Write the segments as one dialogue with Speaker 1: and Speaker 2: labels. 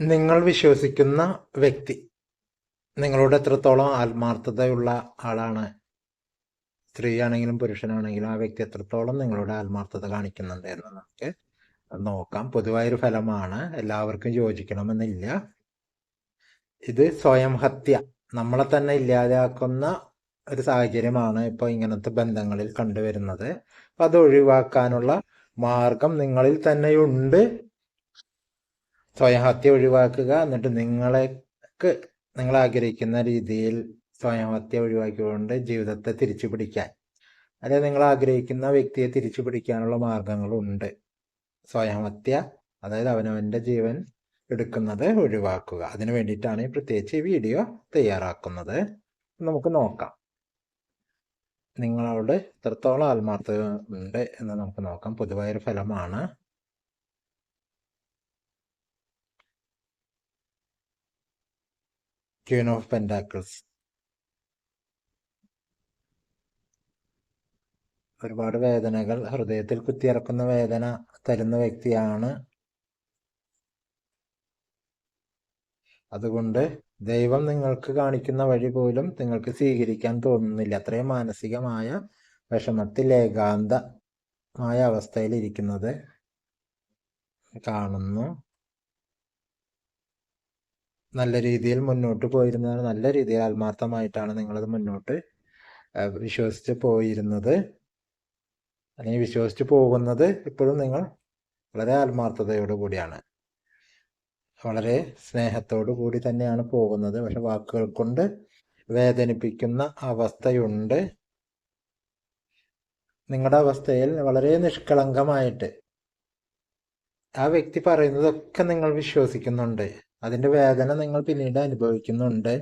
Speaker 1: നിങ്ങൾ വിശ്വസിക്കുന്ന വ്യക്തി നിങ്ങളോട് എത്രത്തോളം ആത്മാർത്ഥതയുള്ള ആളാണ്? സ്ത്രീയാണെങ്കിലും പുരുഷനാണെങ്കിലും ആ വ്യക്തി എത്രത്തോളം നിങ്ങളോട് ആത്മാർത്ഥത കാണിക്കുന്നുണ്ട് എന്ന് നമുക്ക് നോക്കാം. പൊതുവായൊരു ഫലമാണ് എല്ലാവർക്കും യോജിക്കണമെന്നില്ല. ഇത് സ്വയം ഹത്യ. നമ്മളെ തന്നെ ഇല്ലാതാക്കുന്ന ഒരു സാഹചര്യമാണ് ഇപ്പോൾ ഇങ്ങനത്തെ ബന്ധങ്ങളിൽ കണ്ടുവരുന്നത്. അപ്പം അത് ഒഴിവാക്കാനുള്ള മാർഗം നിങ്ങളിൽ തന്നെയുണ്ട്. സ്വയം ഹത്യ ഒഴിവാക്കുക എന്നിട്ട് നിങ്ങളെക്ക് നിങ്ങൾ ആഗ്രഹിക്കുന്ന രീതിയിൽ സ്വയം ഹത്യ ഒഴിവാക്കിക്കൊണ്ട് ജീവിതത്തെ തിരിച്ചു പിടിക്കാൻ അല്ലെ നിങ്ങൾ ആഗ്രഹിക്കുന്ന വ്യക്തിയെ തിരിച്ചു പിടിക്കാനുള്ള മാർഗങ്ങളുണ്ട്. സ്വയം ഹത്യ അതായത് അവനവന്റെ ജീവൻ എടുക്കുന്നത് ഒഴിവാക്കുക. അതിനു വേണ്ടിയിട്ടാണ് പ്രത്യേകിച്ച് ഈ വീഡിയോ തയ്യാറാക്കുന്നത്. നമുക്ക് നോക്കാം. നിങ്ങളോട് എത്രത്തോളം ആത്മാർത്ഥത ഉണ്ട് എന്ന് നമുക്ക് നോക്കാം. പൊതുവായൊരു ഫലമാണ് ക്യൂൻ ഓഫ് പെൻഡാക്കിൾസ് ഒരുപാട് വേദനകൾ. ഹൃദയത്തിൽ കുത്തിയിറക്കുന്ന വേദന തരുന്ന വ്യക്തിയാണ്. അതുകൊണ്ട് ദൈവം നിങ്ങൾക്ക് കാണിക്കുന്ന വഴി പോലും നിങ്ങൾക്ക് സ്വീകരിക്കാൻ തോന്നുന്നില്ല. അത്രയും മാനസികമായ വിഷമത്തിൽ ഏകാന്തമായ അവസ്ഥയിൽ ഇരിക്കുന്നത് കാണുന്നു. നല്ല രീതിയിൽ മുന്നോട്ട് പോയിരുന്നത് നല്ല രീതിയിൽ ആത്മാർത്ഥമായിട്ടാണ് നിങ്ങളത് മുന്നോട്ട് വിശ്വസിച്ച് പോയിരുന്നത്. അല്ലെങ്കിൽ വിശ്വസിച്ച് പോകുന്നത് ഇപ്പോഴും നിങ്ങൾ വളരെ ആത്മാർത്ഥതയോടു കൂടിയാണ്. വളരെ സ്നേഹത്തോടു കൂടി തന്നെയാണ് പോകുന്നത്. പക്ഷെ വാക്കുകൾ കൊണ്ട് വേദനിപ്പിക്കുന്ന അവസ്ഥയുണ്ട്. നിങ്ങളുടെ അവസ്ഥയിൽ വളരെ നിഷ്കളങ്കമായിട്ട് ആ വ്യക്തി പറയുന്നതൊക്കെ നിങ്ങൾ വിശ്വസിക്കുന്നുണ്ട്. അതിന്റെ വേദന നിങ്ങൾ പിന്നീട് അനുഭവിക്കുന്നുണ്ട്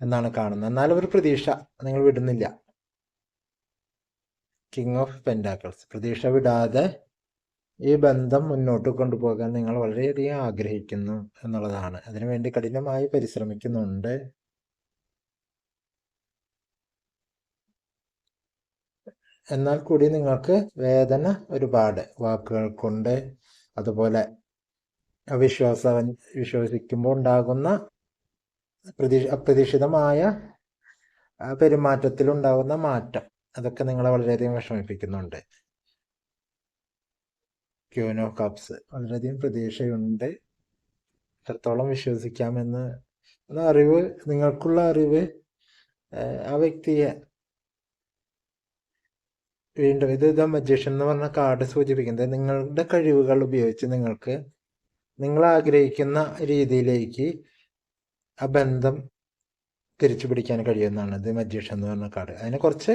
Speaker 1: എന്നാണ് കാണുന്നത്. എന്നാലും ഒരു പ്രതീക്ഷ നിങ്ങൾ വിടുന്നില്ല. കിങ് ഓഫ് പെൻഡാക്കിൾസ് പ്രതീക്ഷ വിടാതെ ഈ ബന്ധം മുന്നോട്ട് കൊണ്ടുപോകാൻ നിങ്ങൾ വളരെയധികം ആഗ്രഹിക്കുന്നു എന്നുള്ളതാണ്. അതിനുവേണ്ടി കഠിനമായി പരിശ്രമിക്കുന്നുണ്ട്. എന്നാൽ കൂടി നിങ്ങൾക്ക് വേദന ഒരുപാട് വാക്കുകൾ കൊണ്ട് അതുപോലെ അവിശ്വാസ വിശ്വസിക്കുമ്പോൾ ഉണ്ടാകുന്ന പ്രതീക്ഷ അപ്രതീക്ഷിതമായ പെരുമാറ്റത്തിലുണ്ടാകുന്ന മാറ്റം. അതൊക്കെ നിങ്ങളെ വളരെയധികം വിഷമിപ്പിക്കുന്നുണ്ട്. ക്യൂനോ കപ്സ് വളരെയധികം പ്രതീക്ഷയുണ്ട്. എത്രത്തോളം വിശ്വസിക്കാമെന്ന് അറിവ് നിങ്ങൾക്കുള്ള അറിവ് ആ വ്യക്തിയെ വീണ്ടും ഇത് ദ മജീഷ്യൻ എന്ന് പറഞ്ഞ കാർഡ് സൂചിപ്പിക്കുന്നത് നിങ്ങളുടെ കഴിവുകൾ ഉപയോഗിച്ച് നിങ്ങൾക്ക് നിങ്ങൾ ആഗ്രഹിക്കുന്ന രീതിയിലേക്ക് ആ ബന്ധം തിരിച്ചു പിടിക്കാൻ കഴിയുന്നതാണ് ഇത് മജീഷൻ എന്ന് പറഞ്ഞ കാർഡ്. അതിനെ കുറച്ച്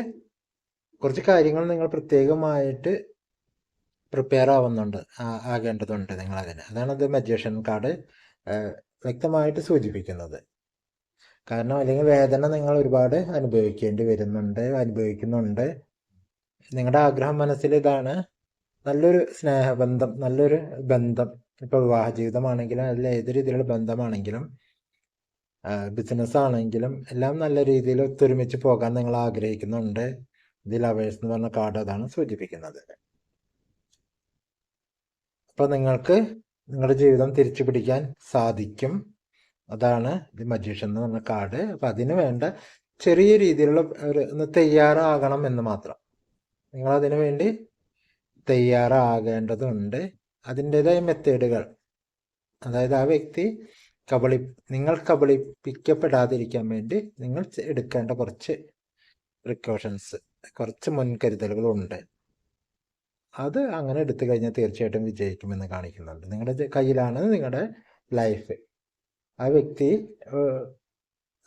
Speaker 1: കുറച്ച് കാര്യങ്ങൾ നിങ്ങൾ പ്രത്യേകമായിട്ട് പ്രിപ്പയർ ആവുന്നുണ്ട് ആകേണ്ടതുണ്ട് നിങ്ങൾ അതിന് അതാണ് ഇത് മജീഷൻ കാർഡ് വ്യക്തമായിട്ട് സൂചിപ്പിക്കുന്നത്. കാരണം അല്ലെങ്കിൽ വേദന നിങ്ങൾ ഒരുപാട് അനുഭവിക്കേണ്ടി വരുന്നുണ്ട് അനുഭവിക്കുന്നുണ്ട്. നിങ്ങളുടെ ആഗ്രഹം മനസ്സിൽ ഇതാണ്. നല്ലൊരു സ്നേഹബന്ധം നല്ലൊരു ബന്ധം ഇപ്പോൾ വിവാഹ ജീവിതമാണെങ്കിലും അതിൽ ഏത് രീതിയിലുള്ള ബന്ധമാണെങ്കിലും ബിസിനസ് ആണെങ്കിലും എല്ലാം നല്ല രീതിയിൽ ഒത്തൊരുമിച്ച് പോകാൻ നിങ്ങൾ ആഗ്രഹിക്കുന്നുണ്ട്. ഇതിൽ അവേഴ്സ് എന്ന് പറഞ്ഞ കാർഡ് അതാണ് സൂചിപ്പിക്കുന്നത്. അപ്പോൾ നിങ്ങൾക്ക് നിങ്ങളുടെ ജീവിതം തിരിച്ചു പിടിക്കാൻ സാധിക്കും. അതാണ് ഇത് മജീഷ്യൻ എന്ന് പറഞ്ഞ കാർഡ്. അപ്പം അതിന് വേണ്ട ചെറിയ രീതിയിലുള്ള ഒരു ഒന്ന് തയ്യാറാകണം എന്ന് മാത്രം. നിങ്ങൾ അതിനു വേണ്ടി തയ്യാറാകേണ്ടതുണ്ട്. അതിന്റെതായ മെത്തേഡുകൾ. അതായത് ആ വ്യക്തി കബളി നിങ്ങൾ കബളിപ്പിക്കപ്പെടാതിരിക്കാൻ വേണ്ടി നിങ്ങൾ എടുക്കേണ്ട കുറച്ച് പ്രിക്കോഷൻസ് കുറച്ച് മുൻകരുതലുകളുണ്ട്. അത് അങ്ങനെ എടുത്തു കഴിഞ്ഞാൽ തീർച്ചയായിട്ടും വിജയിക്കുമെന്ന് കാണിക്കുന്നുണ്ട്. നിങ്ങളുടെ കയ്യിലാണ് നിങ്ങളുടെ ലൈഫ് ആ വ്യക്തി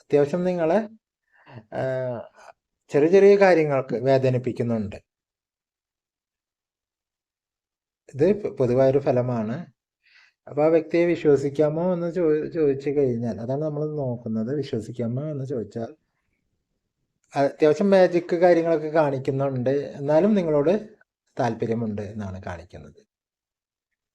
Speaker 1: അത്യാവശ്യം നിങ്ങളെ ചെറിയ ചെറിയ കാര്യങ്ങൾക്ക് വേദനിപ്പിക്കുന്നുണ്ട്. ഇത് പൊതുവായൊരു ഫലമാണ്. അപ്പോൾ ആ വ്യക്തിയെ വിശ്വസിക്കാമോ എന്ന് ചോ ചോദിച്ചു കഴിഞ്ഞാൽ അതാണ് നമ്മൾ നോക്കുന്നത്. വിശ്വസിക്കാമോ എന്ന് ചോദിച്ചാൽ അത്യാവശ്യം മാജിക് കാര്യങ്ങളൊക്കെ കാണിക്കുന്നുണ്ട്. എന്നാലും നിങ്ങളോട് താല്പര്യമുണ്ട് എന്നാണ് കാണിക്കുന്നത്.